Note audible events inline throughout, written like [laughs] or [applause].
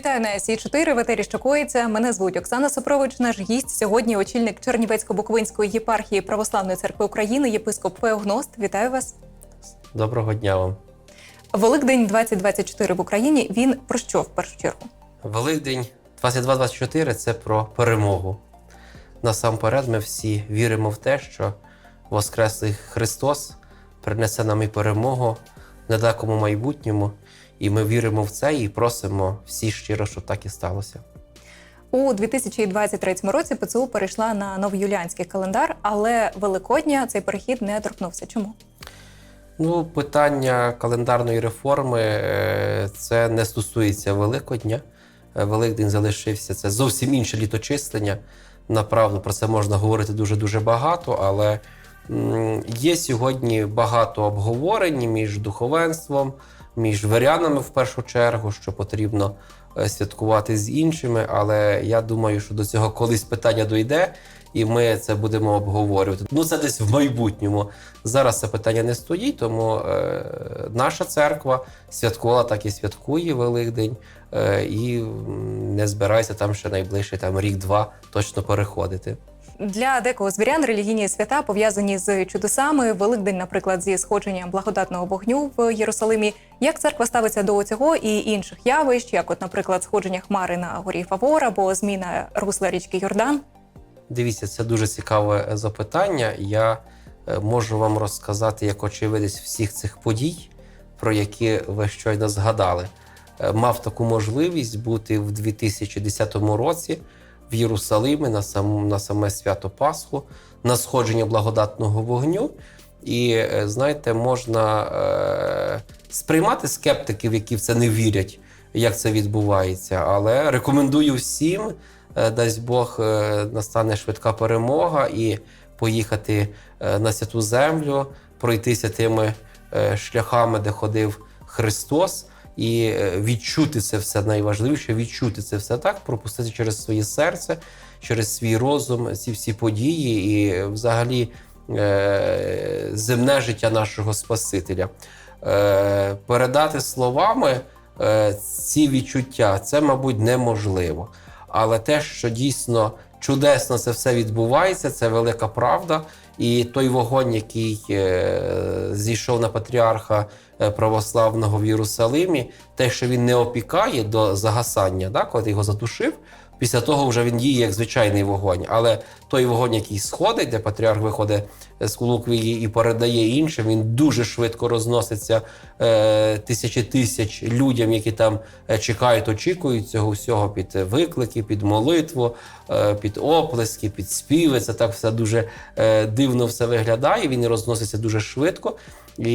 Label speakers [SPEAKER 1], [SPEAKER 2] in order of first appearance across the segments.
[SPEAKER 1] Вітаю на сі 4 в етері що коїться. Мене звуть Оксана Сопрович. Наш гість сьогодні очільник Чернівецько-Буковинської єпархії Православної церкви України, єпископ Феогност. Вітаю вас.
[SPEAKER 2] Доброго дня вам.
[SPEAKER 1] Великдень 2024 в Україні. Він про що в першу чергу?
[SPEAKER 2] Великдень 22-24 – це про перемогу. Насамперед, ми всі віримо в те, що Воскреслий Христос принесе нам і перемогу в недалекому майбутньому. І ми віримо в це і просимо всі щиро, щоб так і сталося.
[SPEAKER 1] У 2023 році ПЦУ перейшла на новоюліанський календар, але Великодня цей перехід не торкнувся. Чому?
[SPEAKER 2] Ну, питання календарної реформи е, це не стосується Великодня. Е, Великдень залишився. Це зовсім інше літочислення. Направду про це можна говорити дуже дуже багато, але є сьогодні багато обговорень між духовенством, між варянами в першу чергу, що потрібно е, святкувати з іншими. Але я думаю, що до цього колись питання дойде, і ми це будемо обговорювати. Ну це десь в майбутньому. Зараз це питання не стоїть, тому е, наша церква святкувала, так і святкує Великдень, е, і не збирається там ще найближчий там рік-два точно переходити.
[SPEAKER 1] Для декого звірян релігійні свята пов'язані з чудесами. Великдень, наприклад, зі сходженням благодатного вогню в Єрусалимі. Як церква ставиться до цього і інших явищ, як, от, наприклад, сходження хмари на горі Фавор або зміна русла річки Йордан?
[SPEAKER 2] Дивіться, це дуже цікаве е, запитання. Я е, можу вам розказати як очевидець всіх цих подій, про які ви щойно згадали. Е, Мав таку можливість бути в 2010 році в Єрусалимі на, сам, на саме свято Пасху, на сходження благодатного вогню. І е, знаєте, можна е, сприймати скептиків, які в це не вірять, як це відбувається. Але рекомендую всім, е, дасть Бог, е, настане швидка перемога і поїхати е, на святу землю, пройтися тими е, шляхами, де ходив Христос, і е, відчути це все найважливіше, відчути це все так, пропустити через своє серце, через свій розум ці всі події і взагалі е, земне життя нашого Спасителя. Е, передати словами ці відчуття це, мабуть, неможливо. Але те, що дійсно чудесно це все відбувається, це велика правда. І той вогонь, який е, зійшов на патріарха е, православного в Єрусалимі, те, що він не опікає до загасання, да, коли ти його затушив, після того вже він діє як звичайний вогонь. Але той вогонь, який сходить, де патріарх виходить з колоквії і передає іншим, він дуже швидко розноситься е, тисячі тисяч людям, які там е, чекають, очікують цього всього під виклики, під молитву, е, під оплески, під співи. Це так все дуже е, дивно все виглядає. Він розноситься дуже швидко. І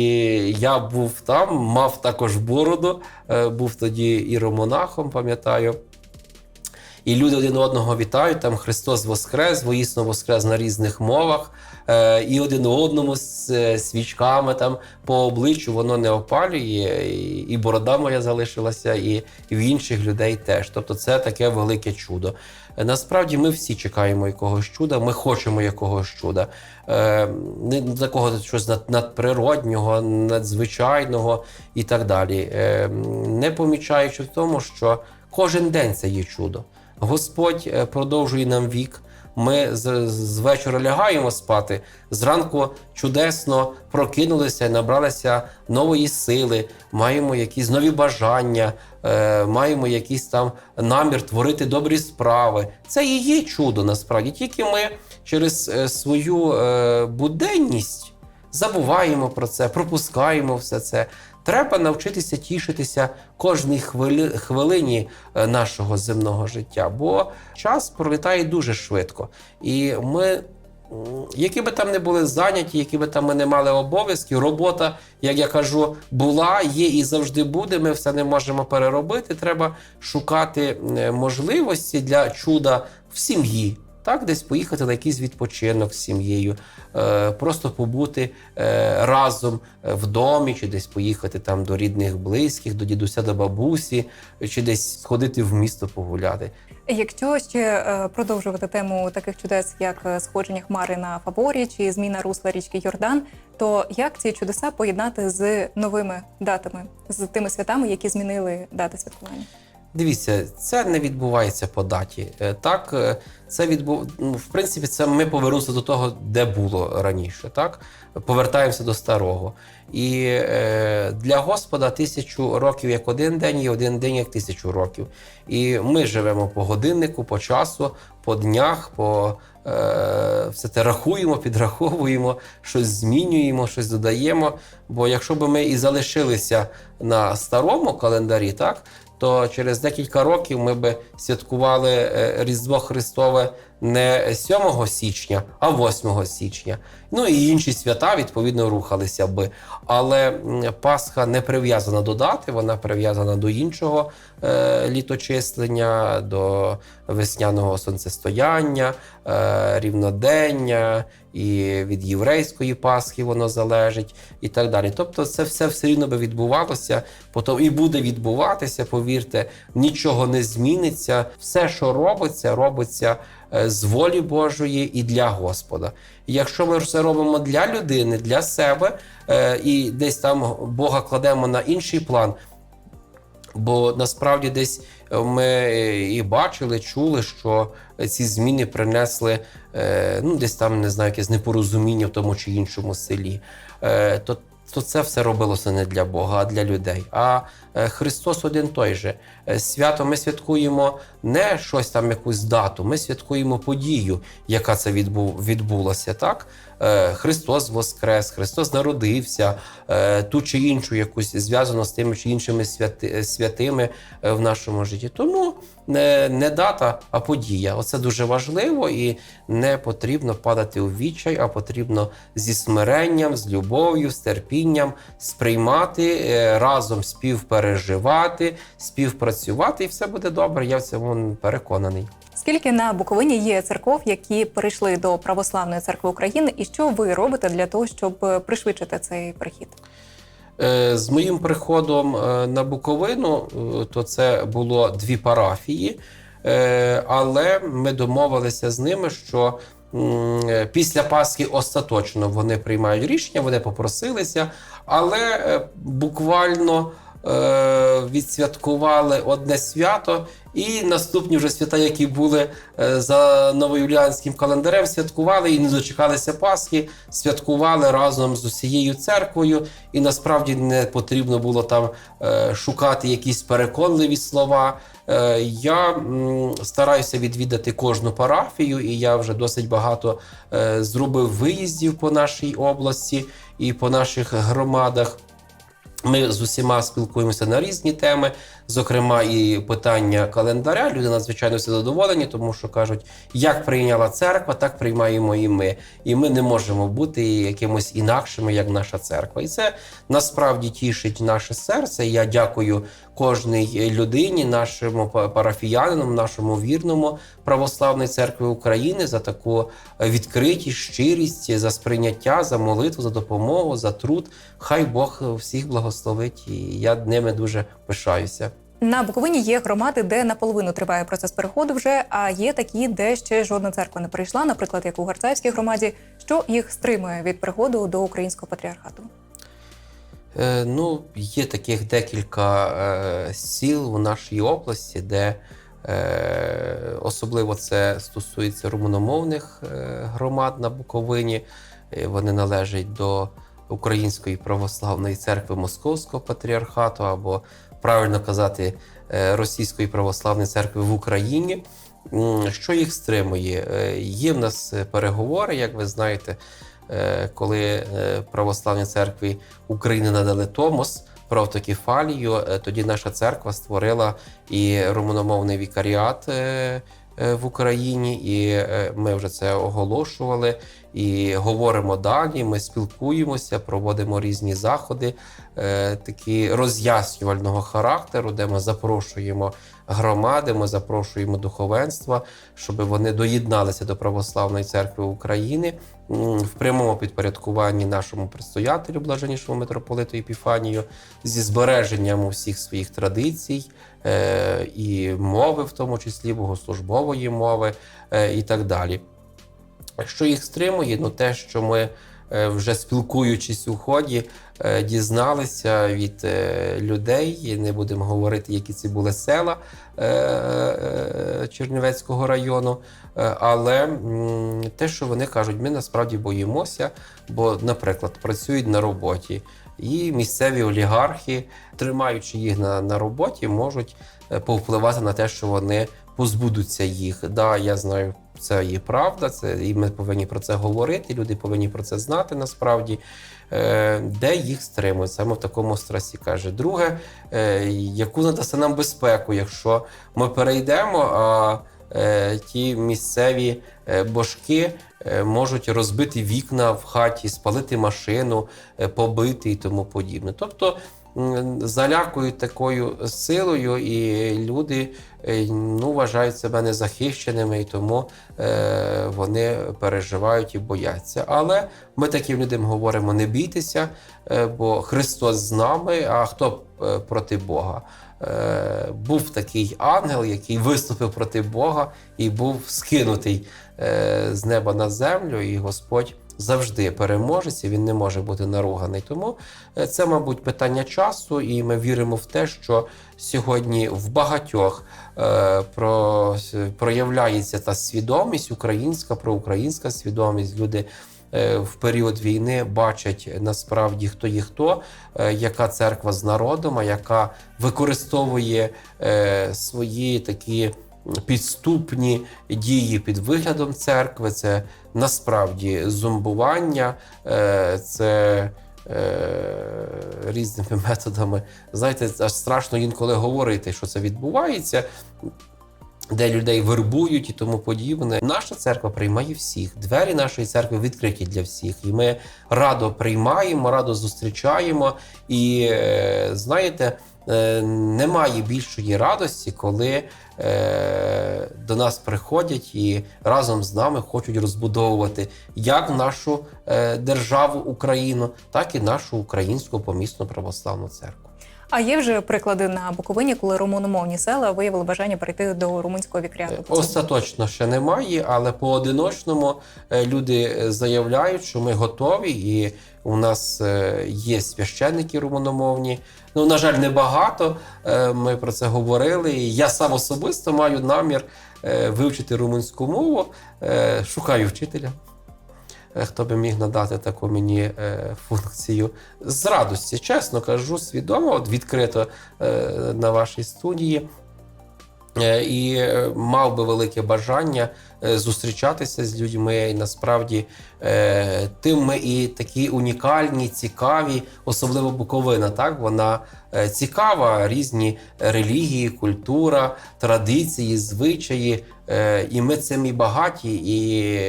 [SPEAKER 2] я був там, мав також бороду, е, був тоді іромонахом, пам'ятаю. І люди один одного вітають. Там Христос Воскрес, воїсно Воскрес на різних мовах, е, і один одному з е, свічками там по обличчю воно не опалює, і, борода моя залишилася, і, в інших людей теж. Тобто, це таке велике чудо. Е, Насправді ми всі чекаємо якогось чуда, ми хочемо якогось чуда. Е, не такого щось над- надприроднього, надзвичайного і так далі. Не помічаючи в тому, що кожен день це є чудо. Господь е, продовжує нам вік. Ми з, з вечора лягаємо спати. Зранку чудесно прокинулися, набралися нової сили, маємо якісь нові бажання, е, маємо якийсь там намір творити добрі справи. Це і є чудо насправді. Тільки ми через е, свою е, буденність забуваємо про це, пропускаємо все це. Треба навчитися тішитися кожній хвилі, хвилині е, нашого земного життя, бо час пролітає дуже швидко. І ми, які би там не були зайняті, які би там ми не мали обов'язків, робота, як я кажу, була, є і завжди буде. Ми все не можемо переробити. Треба шукати можливості для чуда в сім'ї. Так, десь поїхати на якийсь відпочинок з сім'єю, е, просто побути е, разом е, в домі, чи десь поїхати там до рідних, близьких, до дідуся, до бабусі, чи десь сходити в місто погуляти.
[SPEAKER 1] Якщо ще продовжувати тему таких чудес, як сходження хмари на Фаборі чи зміна русла річки Йордан, то як ці чудеса поєднати з новими датами, з тими святами, які змінили дати святкування?
[SPEAKER 2] Дивіться, це не відбувається по даті. Е, Так, е, це відбу... ну, в принципі, це ми повернемося до того, де було раніше. Так, повертаємося до старого. І е, для Господа тисячу років як один день, і один день як тисячу років. І ми живемо по годиннику, по часу, по днях, по е, все це рахуємо, підраховуємо, щось змінюємо, щось додаємо. Бо якщо б ми і залишилися на старому календарі, так то через декілька років ми би святкували е, Різдво Христове не 7 січня, а 8 січня. Ну і інші свята відповідно рухалися би. Але Пасха не прив'язана до дати, вона прив'язана до іншого е, літочислення, до весняного сонцестояння, е, рівнодення, і від єврейської Пасхи воно залежить, і так далі. Тобто, це все все рівно би відбувалося, потім і буде відбуватися. Повірте, нічого не зміниться. Все, що робиться, робиться е, з волі Божої і для Господа. Якщо ми все робимо для людини, для себе е, і десь там Бога кладемо на інший план. Бо насправді десь е, ми і бачили, чули, що ці зміни принесли е, ну, десь там не знаю, якесь непорозуміння в тому чи іншому селі. То, то це все робилося не для Бога, а для людей. А Христос один той же. Е, Свято ми святкуємо не щось там, якусь дату, ми святкуємо подію, яка це відбу, відбулася. Так? Е, Христос Воскрес, Христос народився, е, ту чи іншу якусь зв'язано з тими чи іншими святи, святими е, в нашому житті. Тому не, не дата, а подія. Оце дуже важливо і не потрібно падати у відчай, а потрібно зі смиренням, з любов'ю, з терпінням сприймати, е, разом співпереживати, співпрацювати, і все буде добре. Я в цьому переконаний.
[SPEAKER 1] Скільки на Буковині є церков, які перейшли до православної церкви України, і що ви робите для того, щоб е, пришвидшити цей перехід?
[SPEAKER 2] Е, З моїм приходом е, на Буковину, то це було дві парафії, але ми домовилися з ними, що після Пасхи остаточно вони приймають рішення, вони попросилися, але буквально. Е, Відсвяткували одне свято, і наступні вже свята, які були е, за новоюліанським календарем, святкували і не дочекалися Пасхи, святкували разом з усією церквою, і насправді не потрібно було там е, шукати якісь переконливі слова. Я стараюся відвідати кожну парафію, і я вже досить багато зробив виїздів по нашій області і по наших громадах. Ми з усіма спілкуємося на різні теми, зокрема і питання календаря. Люди надзвичайно всі задоволені, тому що кажуть, як прийняла церква, так приймаємо і ми. І ми не можемо бути якимось інакшими, як наша церква. І це насправді тішить наше серце. Я дякую кожній людині, нашому па- парафіянину, нашому вірному православної церкви України за таку відкритість, щирість, за сприйняття, за молитву, за допомогу, за труд. Хай Бог всіх благословить, і я ними дуже пишаюся.
[SPEAKER 1] На Буковині є громади, де наполовину триває процес переходу вже, а є такі, де ще жодна церква не прийшла, наприклад, як у Гарцаївській громаді, що їх стримує від переходу до українського патріархату.
[SPEAKER 2] Е, ну, є таких декілька е, сіл у нашій області, де е, особливо це стосується румуномовних е, громад на Буковині. Е, Вони належать до Української православної церкви Московського патріархату, або правильно казати, е, Російської православної церкви в Україні. Що їх стримує? Е, Є в нас переговори, як ви знаєте, е, коли православні церкви України надали Томос про автокефалію, тоді наша церква створила і румуномовний вікаріат в Україні, і е, ми вже це оголошували. І говоримо далі. Ми спілкуємося, проводимо різні заходи, е, такі роз'яснювального характеру, де ми запрошуємо громади, ми запрошуємо духовенства, щоб вони доєдналися до православної церкви України в прямому підпорядкуванні нашому предстоятелю, блаженнішому митрополиту Епіфанію, зі збереженням усіх своїх традицій е, і мови, в тому числі богослужбової мови, е, і так далі. Що їх стримує? Ну те, що ми е, вже спілкуючись у ході, е, дізналися від е, людей, не будемо говорити, які це були села е, е, Чернівецького району. Е, Але те, що вони кажуть, ми насправді боїмося, бо, наприклад, працюють на роботі, і місцеві олігархи, тримаючи їх на, на роботі, можуть е, повпливати на те, що вони позбудуться їх. Да, я знаю, це є правда, це і ми повинні про це говорити. Люди повинні про це знати насправді. Е, де їх стримують саме в такому стресі каже. Друге, е, яку надасть нам безпеку, якщо ми перейдемо, а е, ті місцеві божки можуть розбити вікна в хаті, спалити машину, побити і тому подібне. Тобто залякують такою силою, і люди ну, вважають себе незахищеними, і тому е, вони переживають і бояться. Але ми таким людям говоримо: не бійтеся, е, бо Христос з нами, а хто е, проти Бога? Е, Був такий ангел, який виступив проти Бога і був скинутий е, з неба на землю, і Господь завжди переможець, і він не може бути наруганий. Тому е, це, мабуть, питання часу, і ми віримо в те, що сьогодні в багатьох е, про, проявляється та свідомість українська, проукраїнська свідомість. Люди е, в період війни бачать насправді хто є хто, яка церква з народом, а яка використовує свої такі підступні дії під виглядом церкви. Це насправді зомбування, е, це е, різними [laughs] методами. Знаєте, аж страшно інколи говорити, що це відбувається. Де людей вербують і тому подібне. Наша церква приймає всіх. Двері нашої церкви відкриті для всіх. І ми радо приймаємо, радо зустрічаємо. І е, знаєте, немає більшої радості, коли е, до нас приходять і разом з нами хочуть розбудовувати як нашу е, державу Україну, так і нашу українську помісну православну церкву.
[SPEAKER 1] А є вже приклади на Буковині, коли румуномовні села виявили бажання перейти до румунського вікріату.
[SPEAKER 2] Остаточно ще немає, але поодиночному е, люди заявляють, що ми готові, і у нас е, є священники румуномовні. Ну, на жаль, небагато. Е, Ми про це говорили. Я сам особисто маю намір е, вивчити румунську мову. Е, Шукаю вчителя. Хто би міг надати таку мені функцію з радості, чесно кажу, свідомо, от відкрито на вашій студії. Е, І е, мав би велике бажання е, зустрічатися з людьми. І насправді тим ми і такі унікальні, цікаві, особливо Буковина. Так вона цікава, різні релігії, культура, традиції, звичаї. І ми цим і багаті, і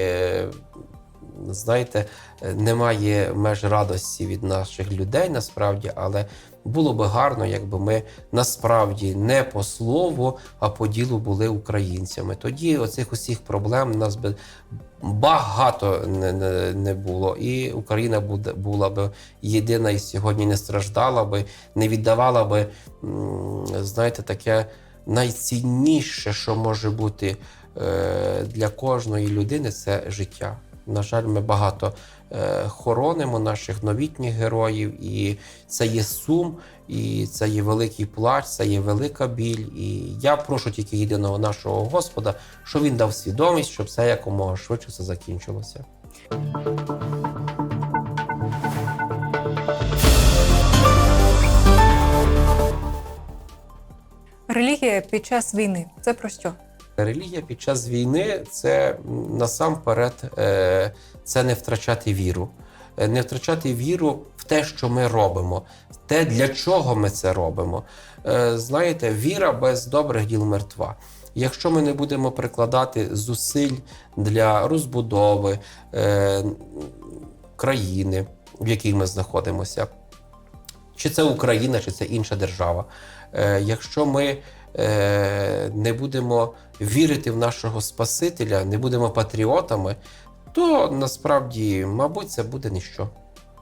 [SPEAKER 2] знаєте, немає меж радості від наших людей насправді, але було би гарно, якби ми насправді не по слову, а по ділу були українцями. Тоді оцих усіх проблем у нас би багато не, не, не було. І Україна буде, була б єдина і сьогодні не страждала би, не віддавала би, знаєте, таке найцінніше, що може бути е, для кожної людини, це життя. На жаль, ми багато е, хоронимо наших новітніх героїв, і це є сум, і це є великий плач, це є велика біль. І я прошу тільки єдиного нашого Господа, щоб він дав свідомість, щоб все якомога швидше це закінчилося.
[SPEAKER 1] Релігія під час війни це про що?
[SPEAKER 2] Релігія під час війни це насамперед е, це не втрачати віру. Е, Не втрачати віру в те, що ми робимо, те, для чого ми це робимо. Е, Знаєте, віра без добрих діл мертва. Якщо ми не будемо прикладати зусиль для розбудови країни, в якій ми знаходимося, чи це Україна, чи це інша держава. Якщо ми не будемо вірити в нашого Спасителя, не будемо патріотами, то насправді, мабуть, це буде ніщо.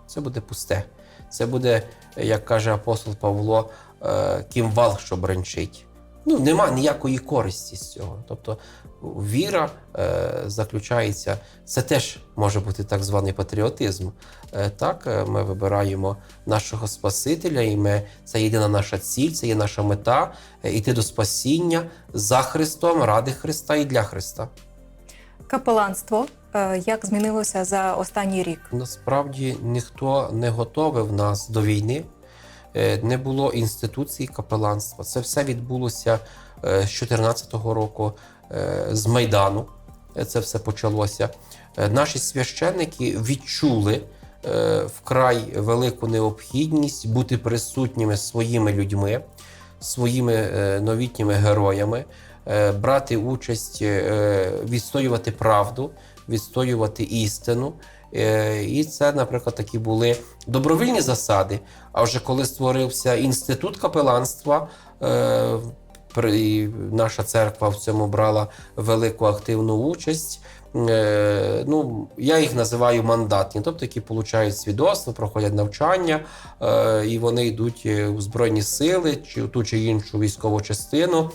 [SPEAKER 2] Це буде пусте. Це буде, як каже апостол Павло, е, кімвал, що бренчить. ну, нема ніякої користі з цього. Тобто віра е, заключається, це теж може бути так званий патріотизм. Е, так, е, ми вибираємо нашого Спасителя, і ми, це єдина наша ціль, це є наша мета е, іти до спасіння за Христом, ради Христа і для Христа.
[SPEAKER 1] Капеланство е, як змінилося за останній рік?
[SPEAKER 2] Насправді ніхто не готовив нас до війни, не було інституції капеланства. Це все відбулося з 2014 року, з Майдану. Е, Це все почалося. Е, Наші священники відчули е, вкрай велику необхідність бути присутніми своїми людьми, своїми е, новітніми героями, е, брати участь, е, відстоювати правду, відстоювати істину. Е, І це, наприклад, такі були добровільні засади. А вже коли створився інститут капеланства, е, при- наша церква в цьому брала велику активну участь. Е, Ну, я їх називаю мандатні, тобто які получають свідоцтво, проходять навчання, е, і вони йдуть у Збройні сили чи ту чи іншу військову частину.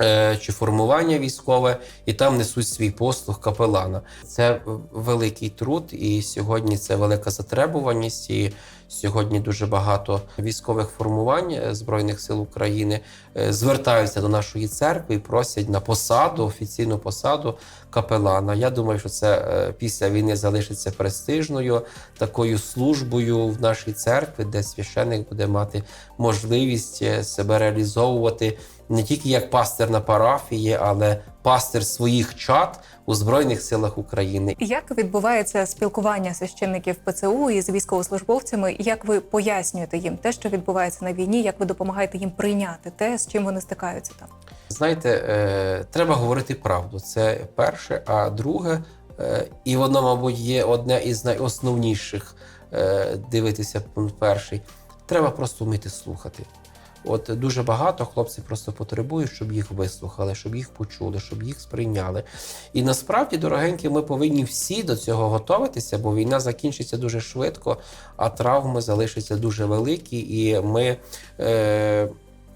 [SPEAKER 2] Е, Чи формування військове, і там несуть свій послуг капелана. Це великий труд, і сьогодні це велика затребуваність. І сьогодні дуже багато військових формувань е, Збройних сил України е, звертаються до нашої церкви і просять на посаду, офіційну посаду капелана. Я думаю, що це після війни залишиться престижною такою службою в нашій церкві, де священник буде мати можливість себе реалізовувати не тільки як пастир на парафії, але пастир своїх чад у Збройних силах України.
[SPEAKER 1] Як відбувається спілкування священників ПЦУ із військовослужбовцями? Як ви пояснюєте їм те, що відбувається на війні? Як ви допомагаєте їм прийняти те, з чим вони стикаються там?
[SPEAKER 2] Знаєте, е, треба говорити правду. Це перше. А друге, е, і воно, мабуть, є одне із найосновніших е, дивитися пункт перший. Треба просто вміти слухати. От дуже багато хлопців просто потребують, щоб їх вислухали, щоб їх почули, щоб їх сприйняли. І насправді, дорогенькі, ми повинні всі до цього готуватися, бо війна закінчиться дуже швидко, а травми залишаться дуже великі, і ми. Е,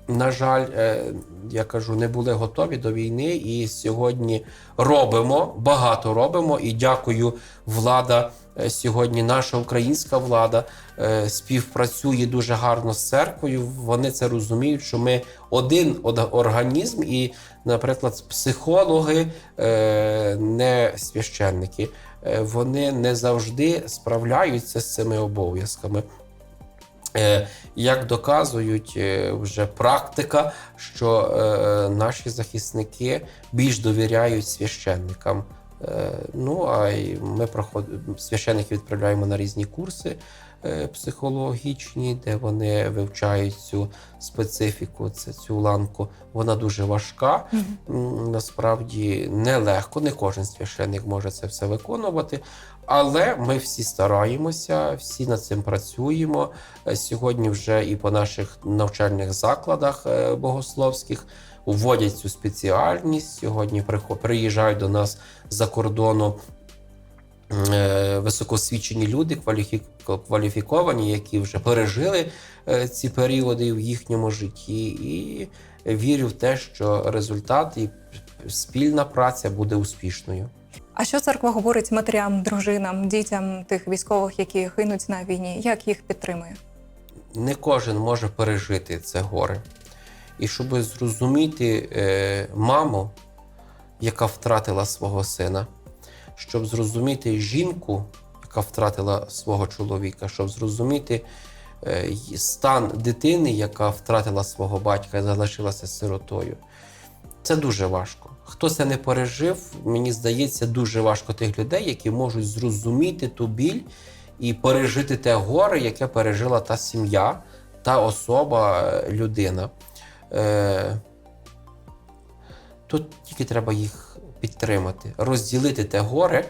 [SPEAKER 2] на жаль, е, я кажу, не були готові до війни, і сьогодні робимо, багато робимо. І дякую, влада сьогодні, наша українська влада е, співпрацює дуже гарно з церквою. Вони це розуміють, що ми один організм, і, наприклад, психологи, е, не священники, е, вони не завжди справляються з цими обов'язками. Е, Як доказують е, вже практика, що е, наші захисники більш довіряють священникам. Е, Ну а й ми проходимо священників відправляємо на різні курси е, психологічні, де вони вивчають цю специфіку, цю ланку. Вона дуже важка. М, Насправді нелегко, не кожен священник може це все виконувати. Але ми всі стараємося, всі над цим працюємо. Е, Сьогодні вже і по наших навчальних закладах богословських вводять цю спеціальність. Сьогодні приїжджають до нас за кордону е, високосвідчені люди, кваліфі- кваліфіковані, які вже пережили е, ці періоди в їхньому житті. І вірю в те, що результат і спільна праця буде успішною.
[SPEAKER 1] А що церква говорить матерям, дружинам, дітям тих військових, які гинуть на війні? Як їх підтримує?
[SPEAKER 2] не кожен може пережити це горе. І щоб зрозуміти е, маму, яка втратила свого сина, щоб зрозуміти жінку, яка втратила свого чоловіка, щоб зрозуміти е, стан дитини, яка втратила свого батька і залишилася сиротою. Це дуже важко. Хто це не пережив, мені здається, дуже важко тих людей, які можуть зрозуміти ту біль і пережити те горе, яке пережила та сім'я, та особа, е, людина. Е, Тут тільки треба їх підтримати, розділити те горе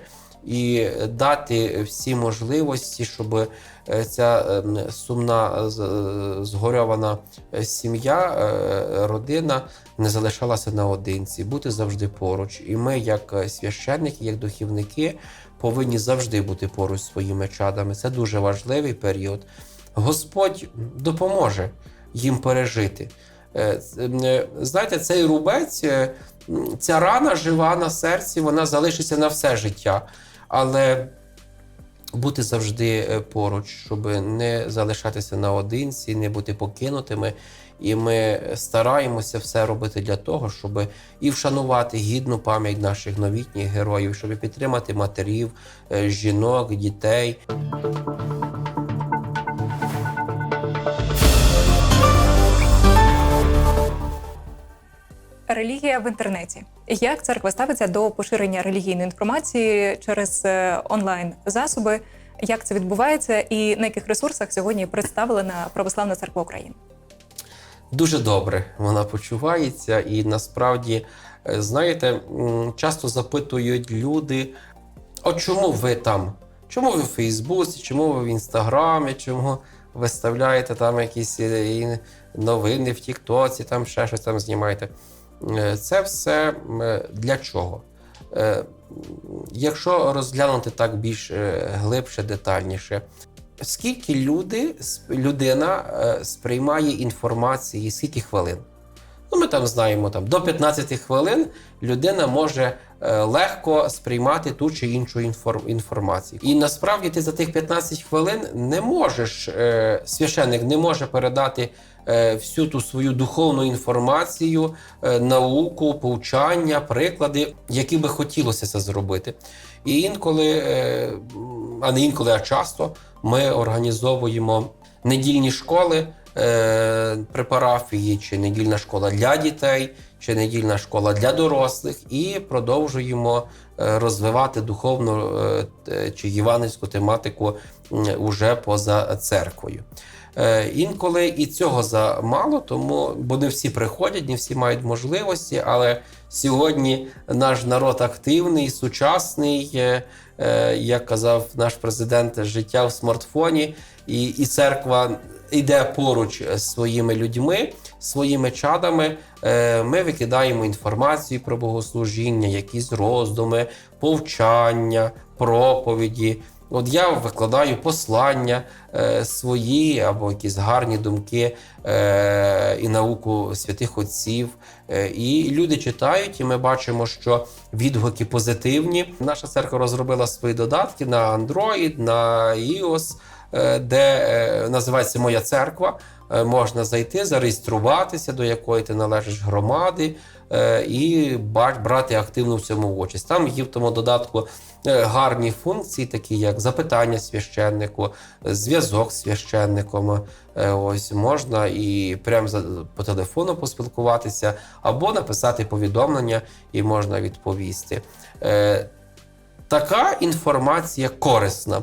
[SPEAKER 2] і дати всі можливості, щоб е, ця е, сумна згорьована е, сім'я, е, родина не залишалася наодинці, бути завжди поруч. І ми, як е, священники, як духівники, повинні завжди бути поруч своїми чадами. Це дуже важливий період. Господь допоможе їм пережити. Е, е, Знаєте, цей рубець, е, ця рана жива на серці, вона залишиться на все життя. Але бути завжди поруч, щоб не залишатися наодинці, не бути покинутими. І ми стараємося все робити для того, щоб і вшанувати гідну пам'ять наших новітніх героїв, щоб підтримати матерів, жінок, дітей.
[SPEAKER 1] Релігія в інтернеті. Як церква ставиться до поширення релігійної інформації через е, онлайн засоби? Як це відбувається, і на яких ресурсах сьогодні представлена Православна церква України?
[SPEAKER 2] Дуже добре вона почувається, і насправді, е, знаєте, часто запитують люди: а чому ви там? Чому ви в Фейсбуці, чому ви в Інстаграмі, чому виставляєте там якісь е, новини в Тіктоці, там ще щось там знімаєте? Е, Це все е, для чого? Е, Якщо розглянути так більш глибше, детальніше, скільки люди, людина сприймає інформації, скільки хвилин? Ну, ми там знаємо, там, до 15 хвилин людина може е, легко сприймати ту чи іншу інфор- інформацію. І насправді ти за тих 15 хвилин не можеш, е, священник не може передати е, всю ту свою духовну інформацію, науку, повчання, приклади, які би хотілося це зробити. І інколи, а не інколи, а часто ми організовуємо недільні школи е, при парафії, чи недільна школа для дітей, чи недільна школа для дорослих, і продовжуємо е, розвивати духовну е, чи євангельську тематику уже поза церквою. Інколи і цього замало, тому бо не всі приходять, не всі мають можливості, але сьогодні наш народ активний, сучасний. Як казав наш президент, життя в смартфоні, і, і церква йде поруч з своїми людьми, своїми чадами. Е, Ми викидаємо інформацію про богослужіння, якісь роздуми, повчання, проповіді. От я викладаю послання е, свої або якісь гарні думки е, і науку святих отців. І люди читають, і ми бачимо, що відгуки позитивні. Наша церква розробила свої додатки на Android, на iOS, де е, називається Моя церква. Е, Можна зайти, зареєструватися, до якої ти належиш громади, е, і брати активну в цьому участь. Там є в тому додатку е, гарні функції, такі як запитання священнику, е, зв'язок з священником. Е, Ось можна і прямо по телефону поспілкуватися, або написати повідомлення, і можна відповісти. Е, Така інформація корисна.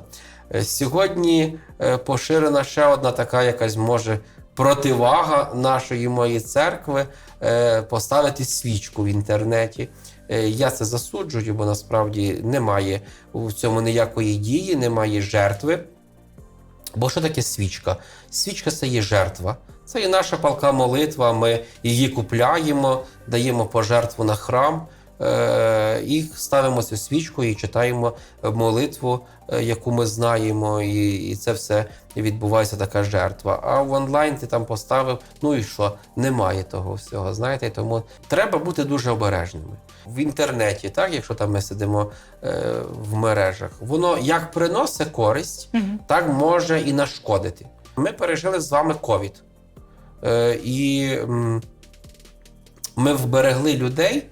[SPEAKER 2] Е, Сьогодні е, поширена ще одна така якась може противага нашої моєї церкви е, поставити свічку в інтернеті. Я це засуджую, бо насправді немає в цьому ніякої дії, немає жертви. Бо що таке свічка? Свічка це є жертва. Це є наша палка молитва. Ми її купляємо, даємо пожертву на храм і ставимо цю свічку і читаємо молитву, е, яку ми знаємо, і, і це все відбувається така жертва. А в онлайн ти там поставив, ну і що? Немає того всього. Знаєте, тому треба бути дуже обережними. В інтернеті, так, якщо там ми сидимо е, в мережах, воно як приносить користь, так може і нашкодити. Ми пережили з вами ковід. Е, і м, ми вберегли людей, е,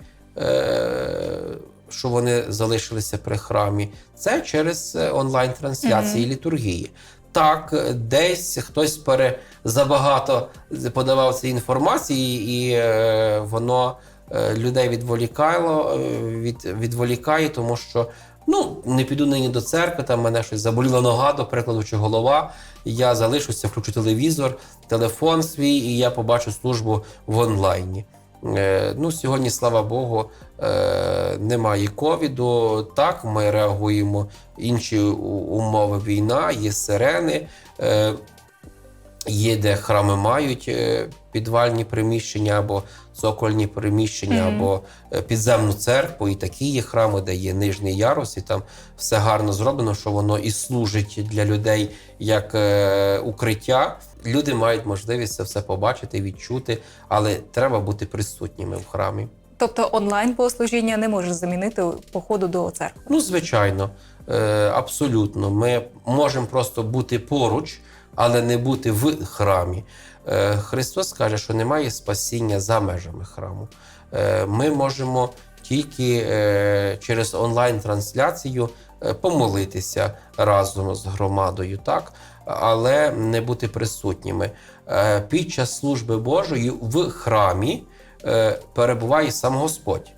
[SPEAKER 2] що вони залишилися при храмі. Це через е, онлайн-трансляції літургії. Так, е, десь хтось пере забагато подавав цієї інформації, і е, воно е, людей відволікало, е, від, відволікає, тому що ну не піду нині до церкви, там мене щось заболіла нога, до прикладу, чи голова. Я залишуся, включу телевізор, телефон свій, і я побачу службу в онлайні. Е, ну, сьогодні, слава Богу, е, немає ковіду. Так, ми реагуємо інші умови війна, є сирени. Є, де храми мають е, підвальні приміщення або цокольні приміщення,
[SPEAKER 1] Мгм.
[SPEAKER 2] або е, підземну церкву. І такі є храми, де є нижній ярус, і там все гарно зроблено, що воно і служить для людей як е, укриття. Люди мають можливість це все побачити, відчути, але треба бути присутніми в храмі.
[SPEAKER 1] Тобто онлайн богослужіння не може замінити походу до церкви.
[SPEAKER 2] Ну, звичайно, абсолютно. Ми можемо просто бути поруч, але не бути в храмі. Е, Христос каже, що немає спасіння за межами храму. Е, Ми можемо тільки е, через онлайн-трансляцію помолитися разом з громадою, так? але не бути присутніми. Під час служби Божої в храмі перебуває сам Господь.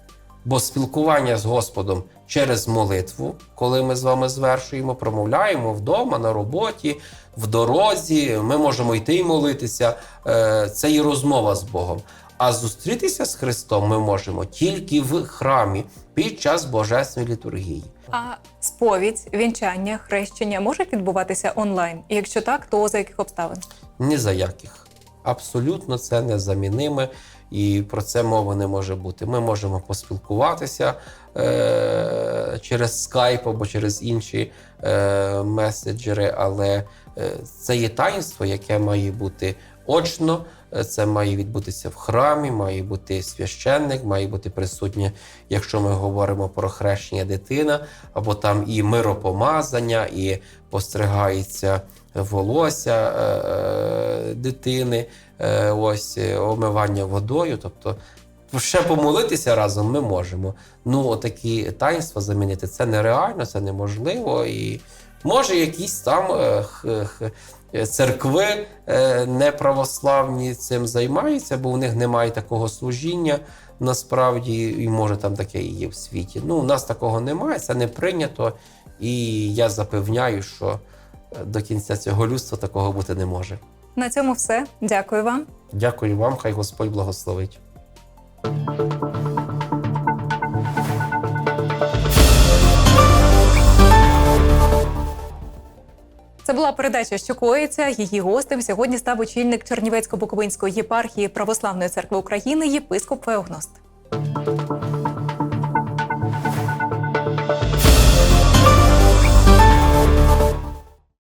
[SPEAKER 2] Бо спілкування з Господом через молитву, коли ми з вами звершуємо, промовляємо вдома, на роботі, в дорозі, ми можемо йти і молитися. Е, Це є розмова з Богом. А зустрітися з Христом ми можемо тільки в храмі під час божественної літургії.
[SPEAKER 1] А сповідь, вінчання, хрещення можуть відбуватися онлайн? І якщо так, то за яких обставин?
[SPEAKER 2] Ні за яких. Абсолютно це незаміниме, і про це мови не може бути. Ми можемо поспілкуватися е- через скайп або через інші е- меседжери, але це є таїнство, яке має бути очно. е, Це має відбутися в храмі, має бути священник, має бути присутнє, якщо ми говоримо про хрещення дитина, або там і миропомазання, і постригається волосся е, е, дитини, е, ось е, омивання водою. Тобто ще помолитися разом ми можемо. Ну, такі таїнства замінити це нереально, це неможливо. І може якісь там е, церкви е, неправославні цим займаються, бо в них немає такого служіння. Насправді, і може там таке і є в світі. Ну, у нас такого немає, це не прийнято. І я запевняю, що е, до кінця цього людства такого бути не може.
[SPEAKER 1] На цьому все. Дякую вам.
[SPEAKER 2] Дякую вам, хай Господь благословить.
[SPEAKER 1] Це була передача, що коїться. Її гостем сьогодні став очільник Чернівецько-Буковинської єпархії Православної церкви України, єпископ Феогност.